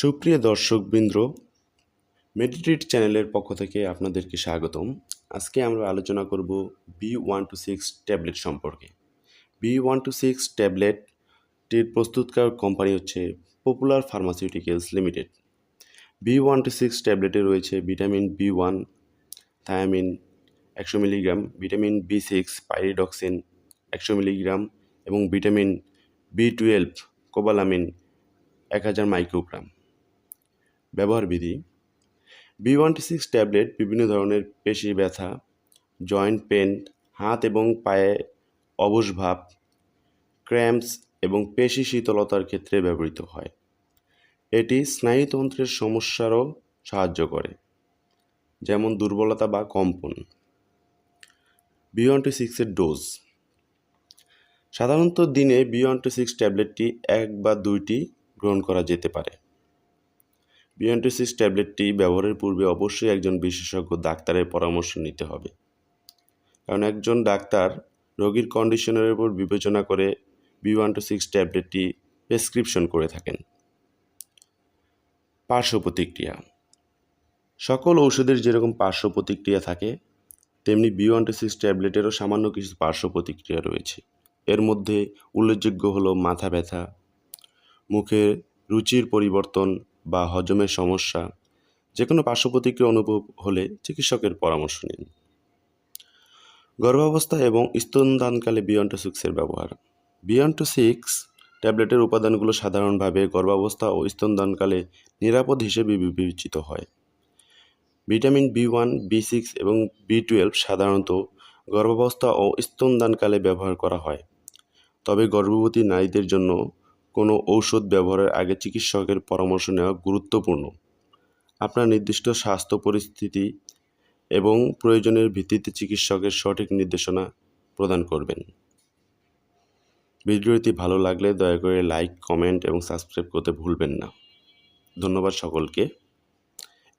সুপ্রিয় দর্শকবৃন্দ মেডিটেট চ্যানেলের পক্ষ থেকে আপনাদেরকে স্বাগতম। আজকে আমরা আলোচনা করব B one two six tablet সম্পর্কে। বি ওয়ান টু সিক্স ট্যাবলেটটির প্রস্তুতকার কোম্পানি হচ্ছে Popular Pharmaceuticals Limited B one two six ট্যাবলেটে রয়েছে ভিটামিন বি ওয়ান থায়ামিন একশো milligram, vitamin B six pyridoxine একশো মিলিগ্রাম এবং ভিটামিন বি টুয়েলভ কোবালামিন এক হাজার মাইক্রোগ্রাম। ব্যবহার বিধি। বি ওয়ান সিক্স ট্যাবলেট বিভিন্ন ধরনের পেশি ব্যথা, জয়েন্ট পেন হাত এবং পায়ে অবসভাব ক্র্যাম্পস এবং পেশি শীতলতার ক্ষেত্রে ব্যবহৃত হয়। এটি স্নায়ুতন্ত্রের সমস্যারও সাহায্য করে, যেমন দুর্বলতা বা কম্পন। বি ওয়ান টু সিক্সের ডোজ। সাধারণত দিনে বি ওয়ান টু সিক্স ট্যাবলেটটি এক বা দুইটি গ্রহণ করা যেতে পারে। বিএনটিসিস ট্যাবলেটটি ব্যবহারের পূর্বে অবশ্যই একজন বিশেষজ্ঞ ডাক্তারের পরামর্শ নিতে হবে। কারণ একজন ডাক্তার রোগীর কন্ডিশনের উপর বিবেচনা করে বি ওয়ান টু সিক্স ট্যাবলেটটি প্রেসক্রিপশন করে থাকেন। পার্শ্ব প্রতিক্রিয়া। সকল ঔষধের যেরকম পার্শ্ব প্রতিক্রিয়া থাকে, তেমনি বি ওয়ান টু সিক্স ট্যাবলেটেরও সামান্য কিছু পার্শ্ব প্রতিক্রিয়া রয়েছে। এর মধ্যে উল্লেখযোগ্য হলো মাথা ব্যথা মুখে রুচির পরিবর্তন বা হজমের সমস্যা যে কোনো পার্শ্বপ্রতিক্রিয়া অনুভব হলে চিকিৎসকের পরামর্শ নিন। গর্ভাবস্থা এবং স্তনদানকালে বিয়ন্ড টু সিক্সের ব্যবহার। বিয়ন্ড টু সিক্স ট্যাবলেটের উপাদানগুলো সাধারণভাবে গর্ভাবস্থা ও স্তনদানকালে নিরাপদ হিসেবে বিবেচিত হয়। Vitamin B one B six এবং বি টুয়েলভ সাধারণত গর্ভাবস্থা ও স্তনদানকালে ব্যবহার করা হয়। তবে গর্ভবতী নারীদের জন্য কোনো ঔষধ ব্যবহারের আগে চিকিৎসকের পরামর্শ নেওয়া গুরুত্বপূর্ণ। আপনার নির্দিষ্ট স্বাস্থ্য পরিস্থিতি এবং প্রয়োজনের ভিত্তিতে চিকিৎসকের সঠিক নির্দেশনা প্রদান করবেন। ভিডিওটি ভালো লাগলে দয়া করে লাইক, কমেন্ট এবং সাবস্ক্রাইব করতে ভুলবেন না। ধন্যবাদ সকলকে।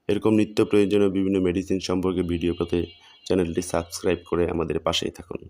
এরকম নিত্য প্রয়োজনীয় বিভিন্ন মেডিসিন সম্পর্কে ভিডিও পেতে চ্যানেলটি সাবস্ক্রাইব করে আমাদের পাশেই থাকুন।